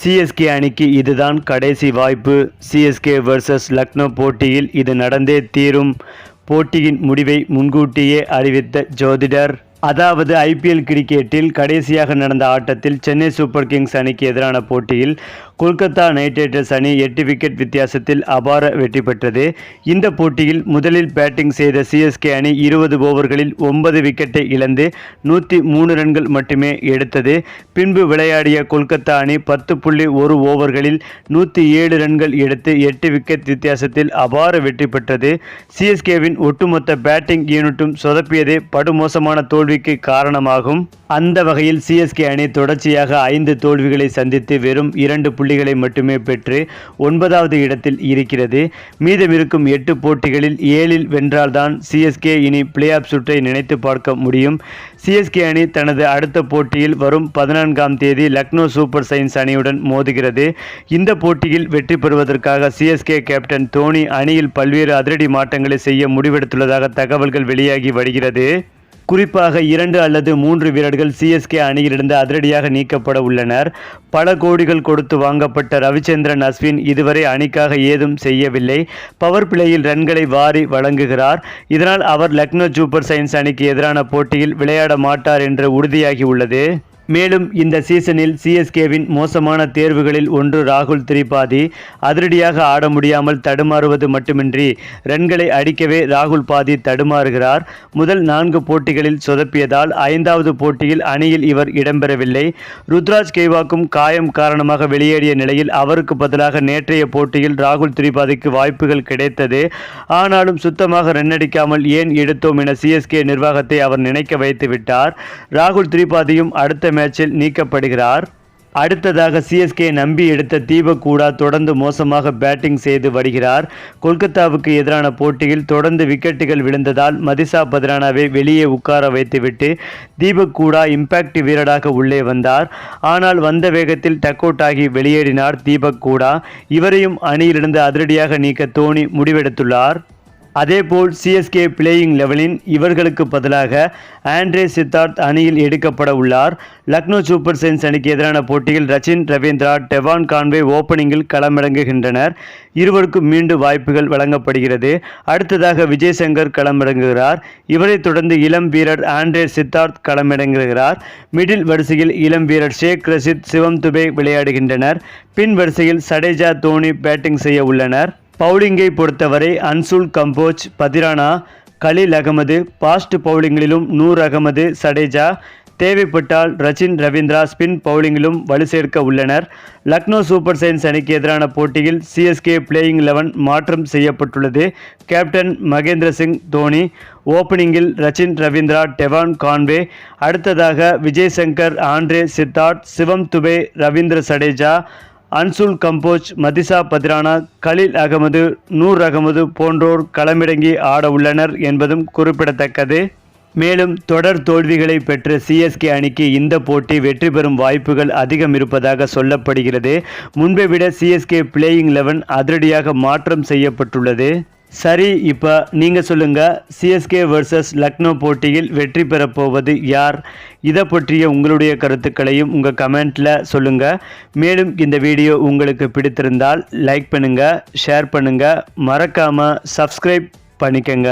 CSK அணிக்கு இதுதான் கடைசி வாய்ப்பு. சிஎஸ்கே வர்சஸ் லக்னோ போட்டியில் இது நடந்தே தீரும். போட்டியின் முடிவை முன்கூட்டியே அறிவித்த ஜோதிடர். அதாவது ஐபிஎல் கிரிக்கெட்டில் கடைசியாக நடந்த ஆட்டத்தில் சென்னை சூப்பர் கிங்ஸ் அணிக்கு எதிரான போட்டியில் கொல்கத்தா நைட் ரைடர்ஸ் அணி எட்டு விக்கெட் வித்தியாசத்தில் அபார வெற்றி பெற்றது. இந்த போட்டியில் முதலில் பேட்டிங் செய்த சிஎஸ்கே அணி இருபது ஓவர்களில் ஒன்பது விக்கெட்டை இழந்து நூற்றி மூணு ரன்கள் மட்டுமே எடுத்தது. பின்பு விளையாடிய கொல்கத்தா அணி பத்து புள்ளி ஒரு ஓவர்களில் நூற்றி ஏழு ரன்கள் எடுத்து எட்டு விக்கெட் வித்தியாசத்தில் அபார வெற்றி பெற்றது. சிஎஸ்கேவின் ஒட்டுமொத்த பேட்டிங் யூனிட்டும் சொதப்பியதே படுமோசமான தோல்விக்கு காரணமாகும். அந்த வகையில் சிஎஸ்கே அணி தொடர்ச்சியாக ஐந்து தோல்விகளை சந்தித்து வெறும் இரண்டு புள்ளி புள்ளிகளை மட்டுமே பெற்று ஒன்பதாவது இடத்தில் இருக்கிறது. மீதமிருக்கும் எட்டு போட்டிகளில் ஏழில் வென்றால்தான் சிஎஸ்கே இனி பிளே ஆஃப் சுற்றை நினைத்து பார்க்க முடியும். சிஎஸ்கே அணி தனது அடுத்த போட்டியில் வரும் பதினான்காம் தேதி லக்னோ சூப்பர் சயின்ஸ் அணியுடன் மோதுகிறது. இந்த போட்டியில் வெற்றி பெறுவதற்காக சிஎஸ்கே கேப்டன் தோனி அணியில் பல்வேறு அதிரடி மாற்றங்களை செய்ய முடிவெடுத்துள்ளதாக தகவல்கள் வெளியாகி வருகிறது. குறிப்பாக இரண்டு அல்லது மூன்று வீரர்கள் சிஎஸ்கே அணியிலிருந்து அதிரடியாக நீக்கப்பட உள்ளனர். பல கோடிகள் கொடுத்து வாங்கப்பட்ட ரவிச்சந்திரன் அஸ்வின் இதுவரை அணிக்காக ஏதும் செய்யவில்லை. பவர் பிளேயில் ரன்களை வாரி வழங்குகிறார். இதனால் அவர் லக்னோ சூப்பர் சயின்ஸ் அணிக்கு எதிரான போட்டியில் விளையாட மாட்டார் என்று உறுதியாகி உள்ளது மேலும் இந்த சீசனில் சிஎஸ்கேவின் மோசமான தேர்வுகளில் ஒன்று ராகுல் திரிபாதி அதிரடியாக ஆட முடியாமல் தடுமாறுவது மட்டுமின்றி ரன்களை அடிக்கவே ராகுல் பாதி தடுமாறுகிறார். முதல் நான்கு போட்டிகளில் சொதப்பியதால் ஐந்தாவது போட்டியில் அணியில் இவர் இடம்பெறவில்லை. ருத்ராஜ் கெய்வாக்கும் காயம் காரணமாக வெளியேறிய நிலையில் அவருக்கு பதிலாக நேற்றைய போட்டியில் ராகுல் திரிபாதிக்கு வாய்ப்புகள் கிடைத்தது. ஆனாலும் சுத்தமாக ரன்னடிக்காமல் ஏன் எடுத்தோம் என சிஎஸ்கே நிர்வாகத்தை அவர் நினைக்க வைத்து விட்டார் ராகுல் திரிபாதியும் அடுத்த மேட்சில் நீக்கப்படுகிறார். அடுத்ததாக சிஎஸ்கே நம்பி எடுத்த தீபக் கூடா தொடர்ந்து மோசமாக பேட்டிங் செய்து வருகிறார். கொல்கத்தாவுக்கு எதிரான போட்டியில் தொடர்ந்து விக்கெட்டுகள் விழுந்ததால் மதிசா பத்ரானாவை வெளியே உட்கார வைத்துவிட்டு தீபக் கூடா இம்பாக்ட் வீரராக உள்ளே வந்தார். ஆனால் வந்த வேகத்தில் டக் அவுட் ஆகி வெளியேறினார் தீபக் கூடா இவரையும் அணியிலிருந்து அதிரடியாக நீக்க தோனி முடிவெடுத்துள்ளார். அதேபோல் சிஎஸ்கே பிளேயிங் லெவலின் இவர்களுக்கு பதிலாக ஆண்ட்ரே சித்தார்த் அணியில் எடுக்கப்பட உள்ளார். லக்னோ சூப்பர் சைன்ஸ் அணிக்கு எதிரான போட்டியில் ரச்சின் ரவீந்திரா டெவான் கான்வே ஓப்பனிங்கில் களமிறங்குகின்றனர். இருவருக்கும் மீண்டும் வாய்ப்புகள் வழங்கப்படுகிறது. அடுத்ததாக விஜய் சங்கர் களமிறங்குகிறார். இவரைத் தொடர்ந்து இளம் வீரர் ஆண்ட்ரே சித்தார்த் களமிறங்குகிறார். மிடில் வரிசையில் இளம் வீரர் ஷேக் ரஷித் சிவம் துபே விளையாடுகின்றனர். பின் வரிசையில் சடேஜா தோனி பேட்டிங் செய்ய உள்ளனர். பவுலிங்கை பொறுத்தவரை அன்சுல் கம்போஜ் பதிரானா கலீல் அகமது பாஸ்ட் பவுலிங்கிலும் நூர் அகமது சடேஜா தேவைப்பட்டால் ரச்சின் ரவீந்திரா ஸ்பின் பவுலிங்கிலும் வலு சேர்க்க உள்ளனர். லக்னோ சூப்பர் சயின்ஸ் அணிக்கு எதிரான போட்டியில் சிஎஸ்கே பிளேயிங் லெவன் மாற்றம் செய்யப்பட்டுள்ளது. கேப்டன் மகேந்திர சிங் தோனி ஓப்பனிங்கில் ரச்சின் ரவீந்திரா டெவான் கான்வே அடுத்ததாக விஜய் சங்கர் ஆண்ட்ரே சித்தார்த் சிவம் துபே ரவீந்திர சடேஜா அன்சுல் கம்போஜ் மதிசா பத்ரானா கலில் அகமது நூர் அகமது போன்றோர் களமிறங்கி ஆட உள்ளனர் என்பதும் குறிப்பிடத்தக்கது. மேலும் தொடர் தோல்விகளை பெற்ற சிஎஸ்கே அணிக்கு இந்த போட்டி வெற்றி பெறும் வாய்ப்புகள் அதிகம் இருப்பதாக சொல்லப்படுகிறது. முன்பை விட சிஎஸ்கே பிளேயிங் லெவன் அதிரடியாக மாற்றம் செய்யப்பட்டுள்ளது. சரி இப்போ நீங்கள் சொல்லுங்கள் சிஎஸ்கே வர்சஸ் லக்னோ போட்டியில் வெற்றி பெறப்போவது யார்? இதை பற்றிய உங்களுடைய கருத்துக்களையும் உங்கள் கமெண்ட்டில் சொல்லுங்கள் மேலும் இந்த வீடியோ உங்களுக்கு பிடித்திருந்தால் லைக் பண்ணுங்கள் ஷேர் பண்ணுங்கள் மறக்காமல் சப்ஸ்கிரைப் பண்ணிக்கங்க.